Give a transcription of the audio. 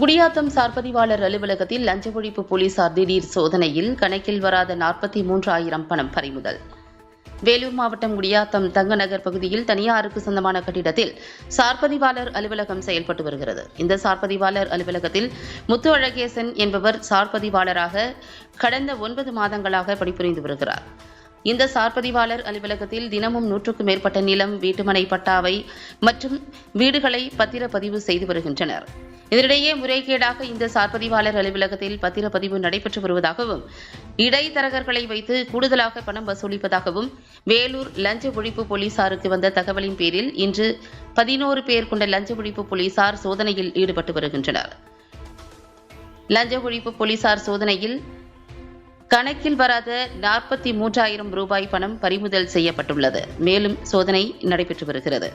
குடியாத்தம் சார்பதிவாளர் அலுவலகத்தில் லஞ்ச ஒழிப்பு போலீசார் திடீர் சோதனையில் கணக்கில் வராத நாற்பத்தி மூன்று ஆயிரம் பணம் பறிமுதல். வேலூர் மாவட்டம் குடியாத்தம் தங்கநகர் பகுதியில் தனியாருக்கு சொந்தமான கட்டிடத்தில் சார்பதிவாளர் அலுவலகம் செயல்பட்டு வருகிறது. இந்த சார்பதிவாளர் அலுவலகத்தில் முத்து அழகேசன் என்பவர் சார்பதிவாளராக கடந்த ஒன்பது மாதங்களாக பணிபுரிந்து வருகிறார். இந்த சார்பதிவாளர் அலுவலகத்தில் தினமும் நூற்றுக்கும் மேற்பட்ட நிலம் வீட்டுமனை பட்டாவை மற்றும் வீடுகளை பத்திரப்பதிவு செய்து வருகின்றனர். இதனிடையே முறைகேடாக இந்த சார்பதிவாளர் அலுவலகத்தில் பத்திரப்பதிவு நடைபெற்று வருவதாகவும் இடைத்தரகர்களை வைத்து கூடுதலாக பணம் வசூலிப்பதாகவும் வேலூர் லஞ்ச ஒழிப்பு போலீசாருக்கு வந்த தகவலின் பேரில் இன்று பதினோரு பேர் கொண்ட லஞ்ச ஒழிப்பு போலீசார் சோதனையில் ஈடுபட்டு வருகின்றனர். லஞ்ச ஒழிப்பு போலீசார் சோதனையில் கணக்கில் வராத நாற்பத்தி மூன்றாயிரம் ரூபாய் பணம் பறிமுதல் செய்யப்பட்டுள்ளது. மேலும் சோதனை நடைபெற்று வருகிறது.